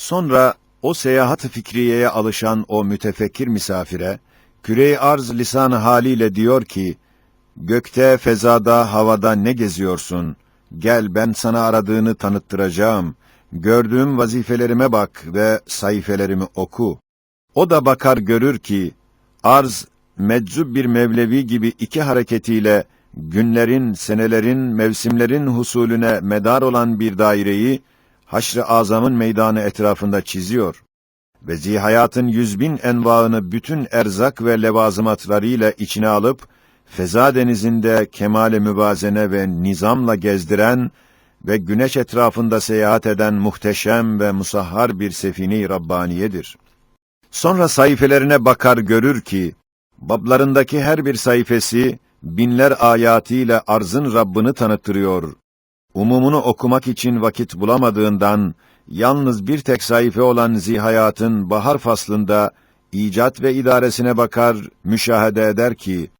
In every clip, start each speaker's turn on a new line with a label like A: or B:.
A: Sonra o seyahat fikriyeye alışan o mütefekkir misafire, küre arz lisan haliyle diyor ki, Gökte, fezada, havada ne geziyorsun? Gel ben sana aradığını tanıttıracağım. Gördüğüm vazifelerime bak ve sayfelerimi oku. O da bakar görür ki, arz, meczub bir mevlevi gibi iki hareketiyle, günlerin, senelerin, mevsimlerin husulüne medar olan bir daireyi, haşr-ı azamın meydanı etrafında çiziyor. Ve zihayatın yüz bin envaını bütün erzak ve levazımatlarıyla içine alıp, feza denizinde kemale müvazene ve nizamla gezdiren ve güneş etrafında seyahat eden muhteşem ve musahhar bir sefine-i Rabbaniyedir. Sonra sayfelerine bakar görür ki, bablarındaki her bir sayfesi, binler ayatıyla arzın Rabbini tanıttırıyor. Umumunu okumak için vakit bulamadığından, yalnız bir tek sayfa olan zihayatın bahar faslında, icat ve idaresine bakar, müşahede eder ki,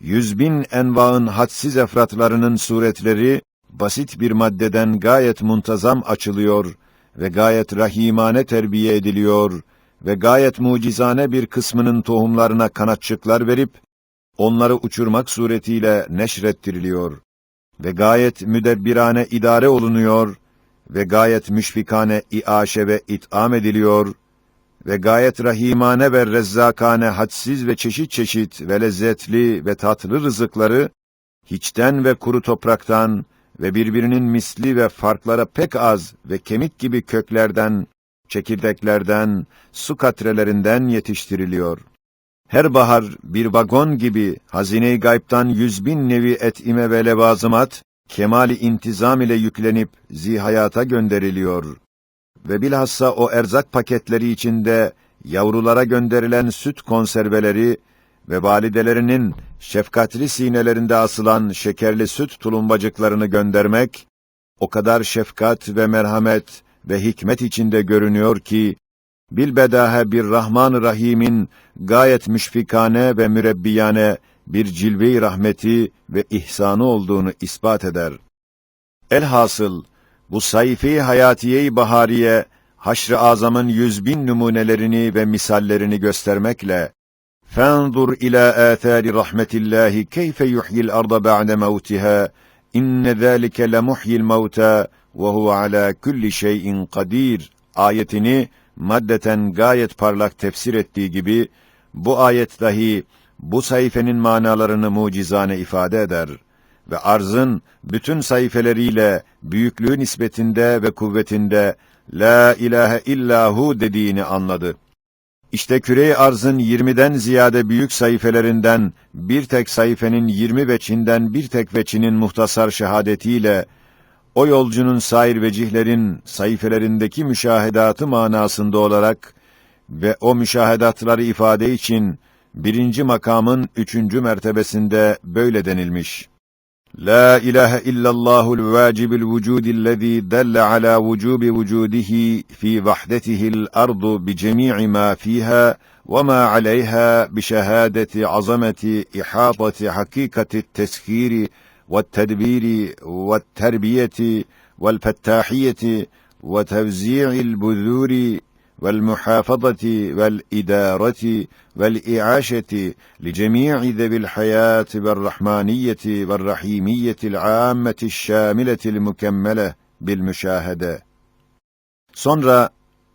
A: yüz bin envaın hadsiz efratlarının suretleri, basit bir maddeden gayet muntazam açılıyor ve gayet rahimane terbiye ediliyor ve gayet mucizane bir kısmının tohumlarına kanatçıklar verip, onları uçurmak suretiyle neşrettiriliyor ve gayet müdebbirane idare olunuyor ve gayet müşfikane iaşe ve it'am ediliyor ve gayet rahimane ve rezzakane hadsiz ve çeşit çeşit ve lezzetli ve tatlı rızıkları hiçten ve kuru topraktan ve birbirinin misli ve farklara pek az ve kemik gibi köklerden, çekirdeklerden, su katrelerinden yetiştiriliyor. Her bahar bir vagon gibi hazine-i gaybtan yüz bin nevi etime ve levazımat, kemali intizam ile yüklenip zihayata gönderiliyor. Ve bilhassa o erzak paketleri içinde yavrulara gönderilen süt konserveleri ve validelerinin şefkatli sinelerinde asılan şekerli süt tulumbacıklarını göndermek, o kadar şefkat ve merhamet ve hikmet içinde görünüyor ki, bilbedahe bir Rahman-ı Rahim'in gayet müşfikane ve mürebbiyane bir cilve-i rahmeti ve ihsanı olduğunu ispat eder. Elhasıl, bu sayfi hayatiye-i bahariye, haşr-ı azamın yüz bin numunelerini ve misallerini göstermekle, فَانْظُرْ إِلَى آثَارِ رَحْمَةِ اللّٰهِ كَيْفَ يُحْيِي الْأَرْضَ بَعْدَ مَوْتِهَا اِنَّ ذَٰلِكَ لَمُحْيِي الْمَوْتَى وَهُوَ عَلَى كُلِّ شَيْءٍ قَدِيرٌ ayetini maddeten gayet parlak tefsir ettiği gibi, bu ayet dahi bu sayfenin manalarını mucizane ifade eder ve arzın bütün sayfeleriyle büyüklüğü nispetinde ve kuvvetinde La ilahe illahu dediğini anladı. İşte küre arzın yirmiden ziyade büyük sayfelerinden bir tek sayfenin yirmi veçinden bir tek veçinin muhtasar şehadetiyle o yolcunun sair vecihlerin sayfelerindeki müşahedatı manasında olarak ve o müşahedatları ifade için birinci makamın üçüncü mertebesinde böyle denilmiş. La ilahe illallahul vacibil vücudillezî delle ala vücubi vücudihi fi vahdetihil ardu bi cemî'i mâ fîhâ ve mâ aleyhâ bi şehâdeti azameti ihâtati hakîkati teskîri والتدبير والتربية والفتاحية وتوزيع البذور والمحافظة والإدارة والإعاشة لجميع ذوي الحياة والرحمانية والرحيمية العامة الشاملة المكملة بالمشاهدة. Sonra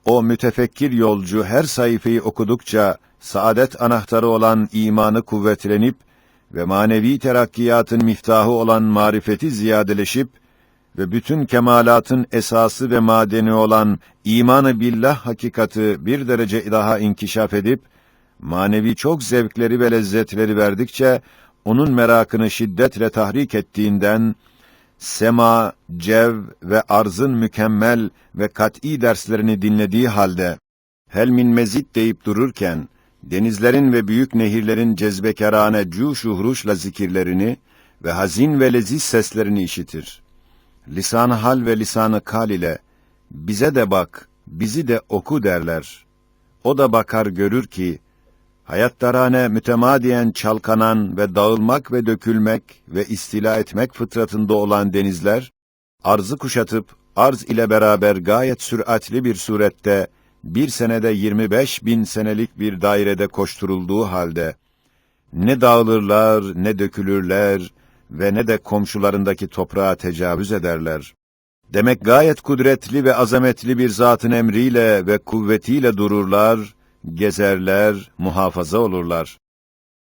A: o mütefekkir yolcu her sayfayı okudukça saadet anahtarı olan imanı kuvvetlenip ve manevi terakkiyatın miftahı olan marifeti ziyadeleşip ve bütün kemalatın esası ve madeni olan imanı billah hakikati bir derece daha inkişaf edip manevi çok zevkleri ve lezzetleri verdikçe onun merakını şiddetle tahrik ettiğinden sema, cev ve arzın mükemmel ve kat'î derslerini dinlediği halde helmin mezit deyip dururken denizlerin ve büyük nehirlerin cezbekarane cuşuhruşla zikirlerini ve hazin ve leziz seslerini işitir. Lisan-ı hal ve lisan-ı kal ile bize de bak, bizi de oku derler. O da bakar görür ki hayattarane mütemadiyen çalkanan ve dağılmak ve dökülmek ve istila etmek fıtratında olan denizler arzı kuşatıp arz ile beraber gayet süratli bir surette bir senede 25 bin senelik bir dairede koşturulduğu halde ne dağılırlar ne dökülürler ve ne de komşularındaki toprağa tecavüz ederler. Demek gayet kudretli ve azametli bir zatın emriyle ve kuvvetiyle dururlar, gezerler, muhafaza olurlar.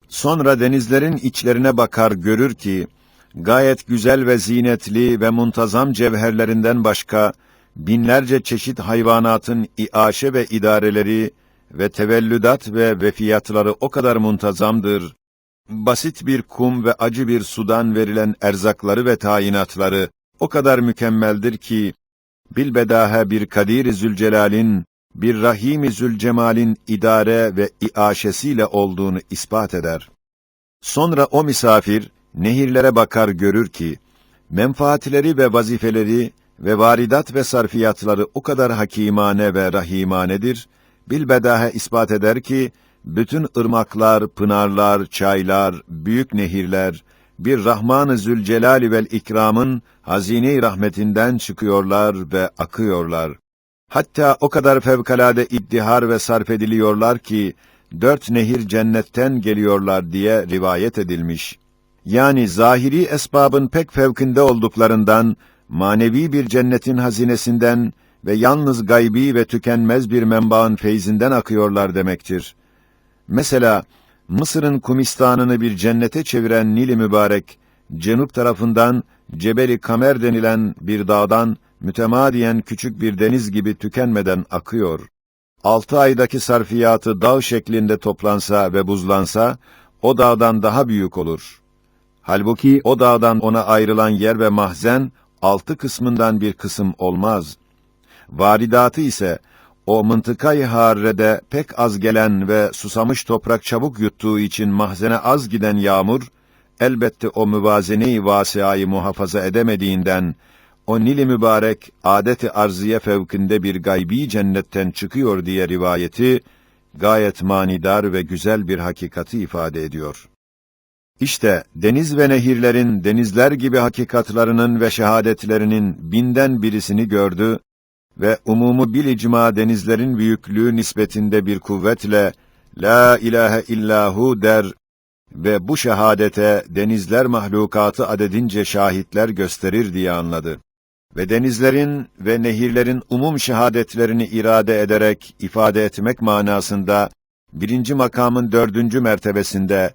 A: Sonra denizlerin içlerine bakar görür ki, gayet güzel ve zinetli ve muntazam cevherlerinden başka, binlerce çeşit hayvanatın iaşe ve idareleri ve tevellüdat ve vefiyatları o kadar muntazamdır. Basit bir kum ve acı bir sudan verilen erzakları ve tayinatları o kadar mükemmeldir ki, bilbedahe bir Kadir-i Zülcelal'in, bir Rahim-i Zülcemal'in idare ve iaşesiyle olduğunu ispat eder. Sonra o misafir, nehirlere bakar görür ki, menfaatleri ve vazifeleri ve varidat ve sarfiyatları o kadar hakimane ve rahimanedir, bilbedahe ispat eder ki, bütün ırmaklar, pınarlar, çaylar, büyük nehirler, bir Rahman-ı Zülcelal vel İkram'ın hazine-i rahmetinden çıkıyorlar ve akıyorlar. Hatta o kadar fevkalade iddihar ve sarf ediliyorlar ki, dört nehir cennetten geliyorlar diye rivayet edilmiş. Yani zahiri esbabın pek fevkinde olduklarından, manevi bir cennetin hazinesinden ve yalnız gaybi ve tükenmez bir menbaın feyzinden akıyorlar demektir. Mesela, Mısır'ın Kumistan'ını bir cennete çeviren Nil-i Mübarek, cenup tarafından Cebeli Kamer denilen bir dağdan mütemadiyen küçük bir deniz gibi tükenmeden akıyor. Altı aydaki sarfiyatı dağ şeklinde toplansa ve buzlansa, o dağdan daha büyük olur. Halbuki o dağdan ona ayrılan yer ve mahzen, altı kısmından bir kısım olmaz. Varidatı ise, o mıntıkayı harrede pek az gelen ve susamış toprak çabuk yuttuğu için mahzene az giden yağmur, elbette o müvazene-i vasiayı muhafaza edemediğinden, o Nil-i Mübarek, adeti arziye fevkinde bir gaybi cennetten çıkıyor diye rivayeti, gayet manidar ve güzel bir hakikati ifade ediyor. İşte deniz ve nehirlerin denizler gibi hakikatlarının ve şehadetlerinin binden birisini gördü ve umumu bil icma denizlerin büyüklüğü nispetinde bir kuvvetle la ilahe illahu der ve bu şehadete denizler mahlukatı adedince şahitler gösterir diye anladı. Ve denizlerin ve nehirlerin umum şehadetlerini irade ederek ifade etmek manasında birinci makamın dördüncü mertebesinde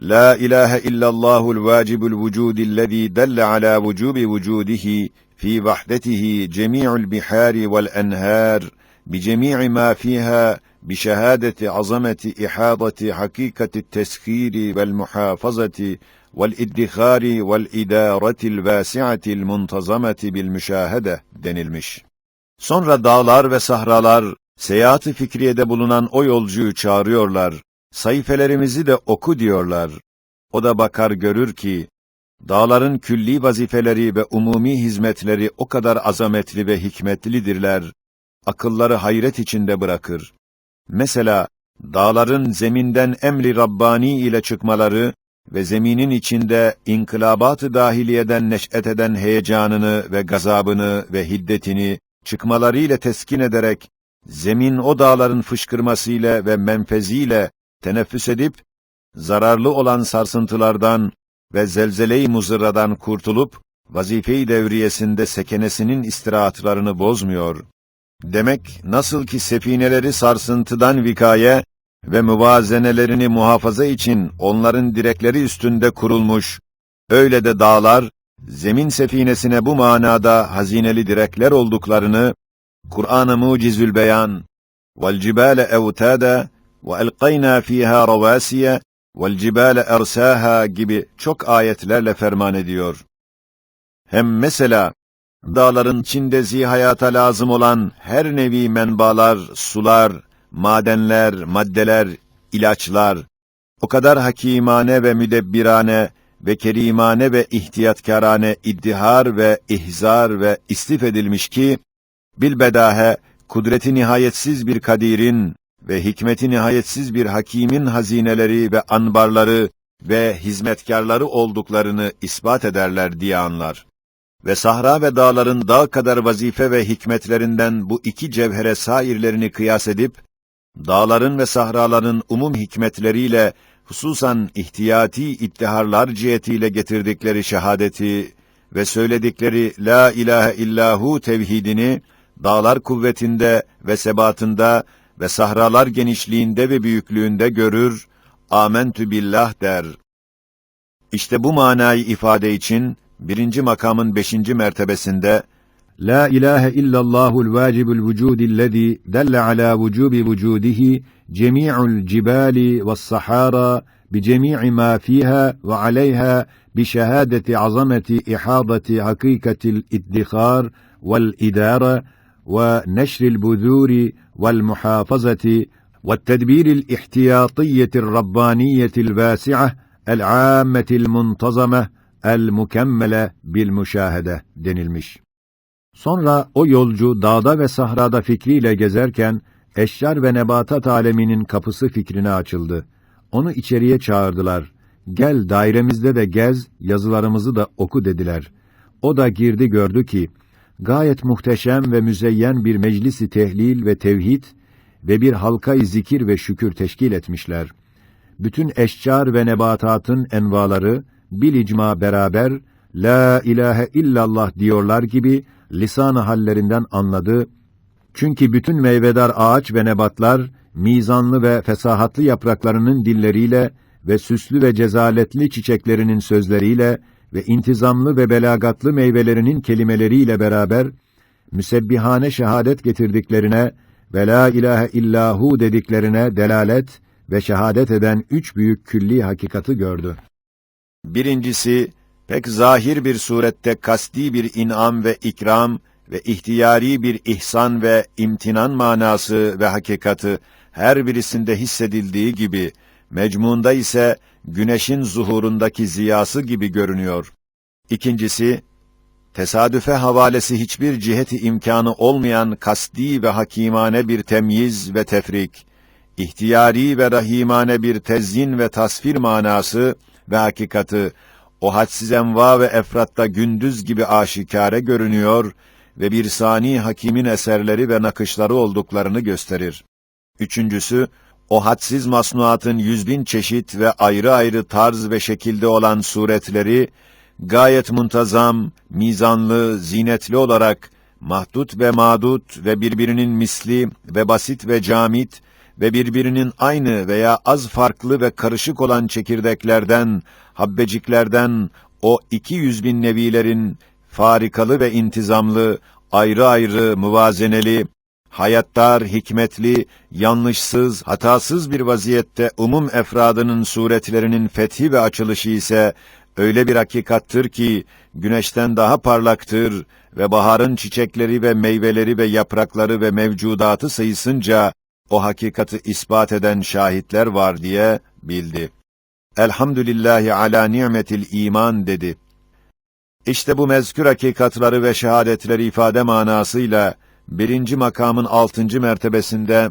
A: لا إله إلا الله الواجب الوجود الذي دل على وجوب وجوده في وحدته جميع البحار والأنهار بجميع ما فيها بشهادة عظمة إحاضة حقيقة التسخير والمحافظة والإدخار والإدارة الواسعة المنتظمة بالمشاهدة denilmiş. Sonra dağlar ve sahralar seyahat-ı fikriyede bulunan o. sayfelerimizi de oku diyorlar. O da bakar görür ki, Dağların külli vazifeleri ve umumi hizmetleri o kadar azametli ve hikmetlidirler, akılları hayret içinde bırakır. Mesela, dağların zeminden emri Rabbani ile çıkmaları ve zeminin içinde inkılabat-ı dahiliyeden neş'et eden heyecanını ve gazabını ve hiddetini çıkmalarıyla teskin ederek, zemin o dağların fışkırmasıyla ve menfeziyle teneffüs edip, zararlı olan sarsıntılardan ve zelzele-i muzırradan kurtulup, vazife-i devriyesinde sekenesinin istirahatlarını bozmuyor. Demek, nasıl ki sefineleri sarsıntıdan vikaye ve müvazenelerini muhafaza için onların direkleri üstünde kurulmuş, öyle de dağlar, zemin sefinesine bu manada hazineli direkler olduklarını, Kur'an-ı Mucizül Beyan, وَالْجِبَالَ اَوْتَادًا وَاَلْقَيْنَا ف۪يهَا رَوَاسِيَ وَالْجِبَالَ اَرْسَاهَا gibi çok ayetlerle ferman ediyor. Hem mesela, dağların içinde zihayata lazım olan her nevi menbalar, sular, madenler, maddeler, ilaçlar, o kadar hakimane ve müdebbirane ve kerimane ve ihtiyatkarane iddihar ve ihzar ve istif edilmiş ki, bilbedahe, kudreti nihayetsiz bir kadirin, ve hikmeti nihayetsiz bir hakimin hazineleri ve anbarları ve hizmetkarları olduklarını ispat ederler diye anlar. ve sahra ve dağların dağ kadar vazife ve hikmetlerinden bu iki cevhere sairlerini kıyas edip, dağların ve sahraların umum hikmetleriyle, hususan ihtiyati ittiharlar cihetiyle getirdikleri şehadeti ve söyledikleri La ilahe illahu tevhidini, dağlar kuvvetinde ve sebatında ve sahralar genişliğinde ve büyüklüğünde görür, amentü billah der. İşte bu manayı ifade için, birinci makamın beşinci mertebesinde,
B: La ilahe illallahul vacibul vücudillezî delle ala vücubi vücudihi cemî'ul cibâli ve's sahara bi mâ fîhâ ve aleyhâ bi şehâdeti azameti ihâdati hakîkatil iddihâr vel idâre ve neşril buzûri vel muhafazati والتدبير الاحتياطية الربانية الواسعة العامة المنتظمة المكملة بالمشاهدة denilmiş. Sonra o yolcu dağda ve sahrada fikriyle gezerken eşyar ve nebatat aleminin kapısı fikrine açıldı. Onu içeriye çağırdılar. Gel dairemizde de gez, yazılarımızı da oku dediler. O da girdi gördü ki gayet muhteşem ve müzeyyen bir meclisi tehlil ve tevhid ve bir halkayı zikir ve şükür teşkil etmişler. Bütün eşcar ve nebatatın envaları bil icma beraber la ilahe illallah diyorlar gibi lisan-ı hallerinden anladı. Çünkü bütün meyvedar ağaç ve nebatlar mizanlı ve fesahatlı yapraklarının dilleriyle ve süslü ve cezaletli çiçeklerinin sözleriyle ve intizamlı ve belagatlı meyvelerinin kelimeleriyle beraber müsebbihane şehadet getirdiklerine ve la ilahe illahu dediklerine delalet ve şehadet eden üç büyük külli hakikati gördü.
A: Birincisi, pek zahir bir surette kasti bir inam ve ikram ve ihtiyari bir ihsan ve imtinan manası ve hakikati her birisinde hissedildiği gibi, mecmunda ise güneşin zuhurundaki ziyası gibi görünüyor. İkincisi, tesadüfe havalesi hiçbir ciheti imkanı olmayan kasti ve hakimane bir temyiz ve tefrik, ihtiyari ve rahimane bir tezyin ve tasfir manası ve hakikati, o hadsiz enva ve efratta gündüz gibi aşikare görünüyor ve bir sani hakimin eserleri ve nakışları olduklarını gösterir. Üçüncüsü, o hadsiz masnuatın yüz bin çeşit ve ayrı ayrı tarz ve şekilde olan suretleri, gayet muntazam, mizanlı, zinetli olarak, mahdut ve madut ve birbirinin misli ve basit ve camit ve birbirinin aynı veya az farklı ve karışık olan çekirdeklerden, habbeciklerden, o iki yüz bin nevilerin farikalı ve intizamlı, ayrı ayrı, muvazeneli, hayattar, hikmetli, yanlışsız, hatasız bir vaziyette umum efradının suretlerinin fethi ve açılışı ise öyle bir hakikattır ki güneşten daha parlaktır ve baharın çiçekleri ve meyveleri ve yaprakları ve mevcudatı sayısınca o hakikati ispat eden şahitler var diye bildi. Elhamdülillahi ala ni'metil iman dedi. İşte bu mezkür hakikatları ve şehadetleri ifade manasıyla birinci makamın altıncı mertebesinde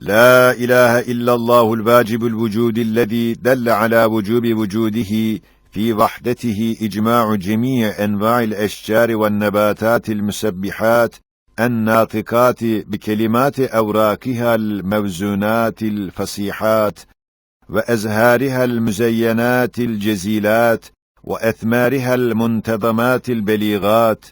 A: La ilahe illallahul vacibul vücudillezî delle ala vücubi vücudihi في وحدته إجماع جميع أنواع الأشجار والنباتات المسبحات الناطقات بكلمات أوراقها الموزونات الفصيحات وأزهارها المزينات الجزيلات وأثمارها المنتظمات البليغات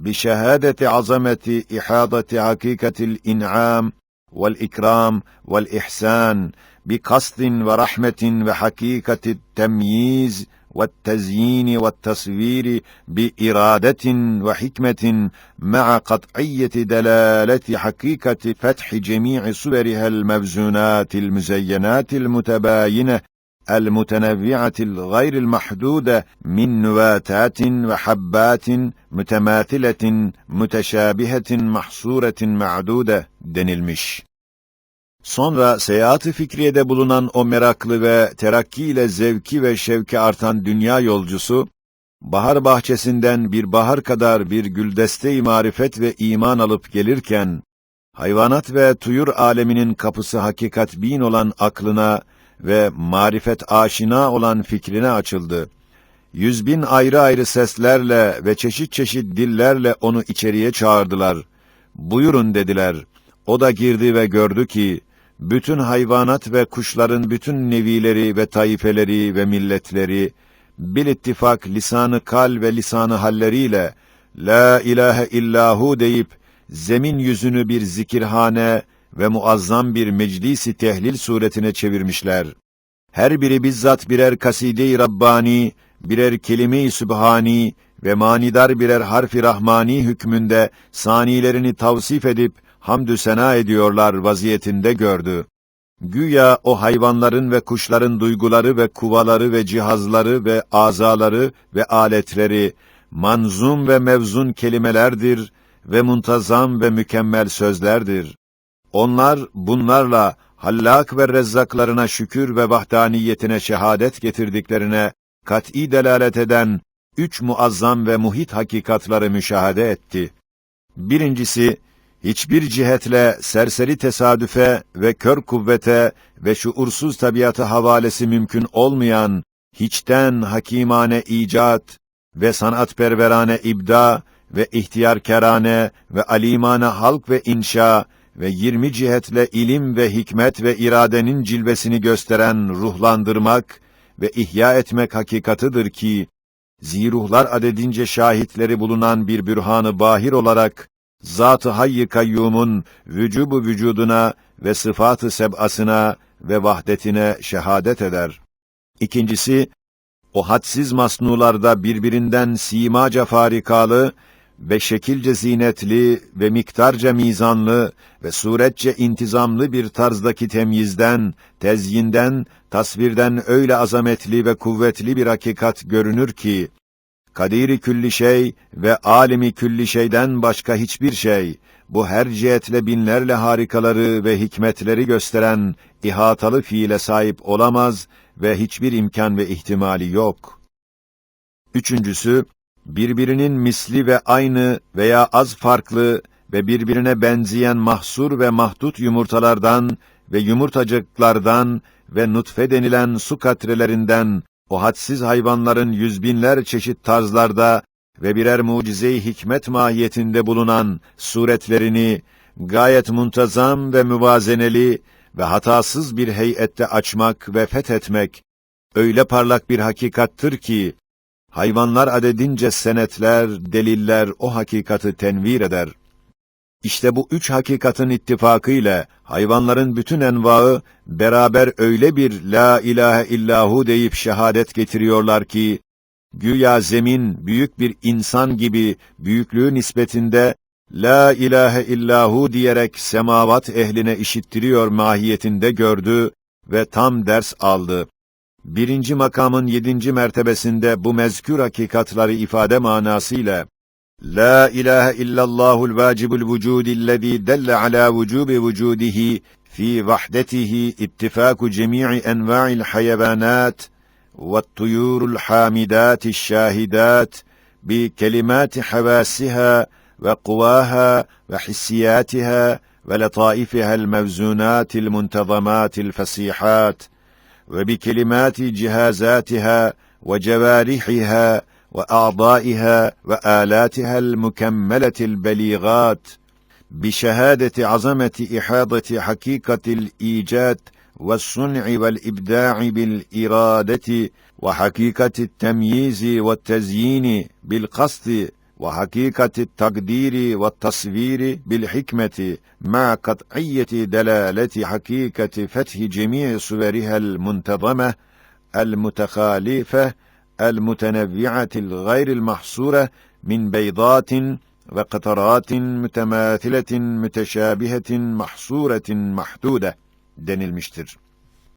A: بشهادة عظمة إحاطة حقيقة الإنعام والإكرام والإحسان بقصد ورحمة وحقيقة التمييز والتزيين والتصوير بإرادة وحكمة مع قطعية دلالة حقيقة فتح جميع صورها المبزونات المزينات المتباينة المتنوعة الغير المحدودة من نباتات وحبات متماثلة متشابهة محصورة معدودة denilmiş. Sonra seyahat-ı fikriyede bulunan o meraklı ve terakki ile zevki ve şevki artan dünya yolcusu, bahar bahçesinden bir bahar kadar bir güldeste-i marifet ve iman alıp gelirken, hayvanat ve tuyur aleminin kapısı hakikat bin olan aklına ve marifet aşina olan fikrine açıldı. yüz bin ayrı ayrı seslerle ve çeşit çeşit dillerle onu içeriye çağırdılar. Buyurun dediler. O da girdi ve gördü ki, bütün hayvanat ve kuşların bütün nevileri ve taifeleri ve milletleri, bil ittifak lisanı kal ve lisanı halleriyle, La ilahe illahu deyip, zemin yüzünü bir zikirhane ve muazzam bir meclisi tehlil suretine çevirmişler. Her biri bizzat birer kaside-i Rabbani, birer kelime-i Sübhani ve manidar birer harfi Rahmani hükmünde sanilerini tavsif edip hamdü sena ediyorlar vaziyetinde gördü. Güya o hayvanların ve kuşların duyguları ve kuvaları ve cihazları ve azaları ve aletleri manzum ve mevzun kelimelerdir ve muntazam ve mükemmel sözlerdir. Onlar bunlarla hallak ve rezzaklarına şükür ve vahdaniyetine şehadet getirdiklerine kat'î delalet eden üç muazzam ve muhit hakikatları müşahede etti. Birincisi, hiçbir cihetle serseri tesadüfe ve kör kuvvete ve şuursuz tabiatı havalesi mümkün olmayan, hiçten hakimane icat ve sanatperverane ibda ve ihtiyarkerane ve alimane halk ve inşa ve yirmi cihetle ilim ve hikmet ve iradenin cilvesini gösteren ruhlandırmak ve ihya etmek hakikatıdır ki, ziruhlar adedince şahitleri bulunan bir bürhanı bahir olarak, Zat-ı Hayy-i Kayyum'un vücubu vücuduna ve sıfatı seb'asına ve vahdetine şehadet eder. İkincisi, o hadsiz masnularda birbirinden simaca farikalı ve şekilce zinetli ve miktarca mizanlı ve suretçe intizamlı bir tarzdaki temyizden, tezyinden, tasvirden öyle azametli ve kuvvetli bir hakikat görünür ki, kadiri külli şey ve alimi külli şeyden başka hiçbir şey, bu her cihetle binlerle harikaları ve hikmetleri gösteren ihatalı fiile sahip olamaz ve hiçbir imkan ve ihtimali yok. Üçüncüsü, birbirinin misli ve aynı veya az farklı ve birbirine benzeyen mahsur ve mahdut yumurtalardan ve yumurtacıklardan ve nutfe denilen su katrelerinden o hadsiz hayvanların yüzbinler çeşit tarzlarda ve birer mucize-i hikmet mahiyetinde bulunan suretlerini gayet muntazam ve müvazeneli ve hatasız bir heyette açmak ve fethetmek öyle parlak bir hakikattır ki hayvanlar adedince senetler, deliller o hakikati tenvir eder. İşte bu üç hakikatin ittifakı ile hayvanların bütün envaı beraber öyle bir la ilahe illahu deyip şehadet getiriyorlar ki güya zemin büyük bir insan gibi büyüklüğü nispetinde la ilahe illahu diyerek semavat ehline işittiriyor mahiyetinde gördü ve tam ders aldı. Birinci makamın yedinci mertebesinde bu mezkür hakikatları ifade manasıyla La ilahe illallahul vacibul vücudillezî delle ala vücubi vücudihi fi vahdetihi ittifaku cemii enva'il hayvanat والطيور الحامدات الشاهدات بكلمات حواسها وقواها وحسياتها ولطائفها الموزونات المنتظمات الفصيحات وبكلمات جهازاتها وجوارحها وأعضائها وآلاتها المكملة البليغات بشهادة عظمة إحاضة حقيقة الإيجاد والصنع والإبداع بالإرادة وحقيقة التمييز والتزيين بالقصد وحقيقة التقدير والتصوير بالحكمة مع قطعية دلالة حقيقة فتح جميع صورها المنتظمة المتخالفة المتنوعة الغير المحصورة من بيضات وقطرات متماثلة متشابهة محصورة محدودة denilmiştir.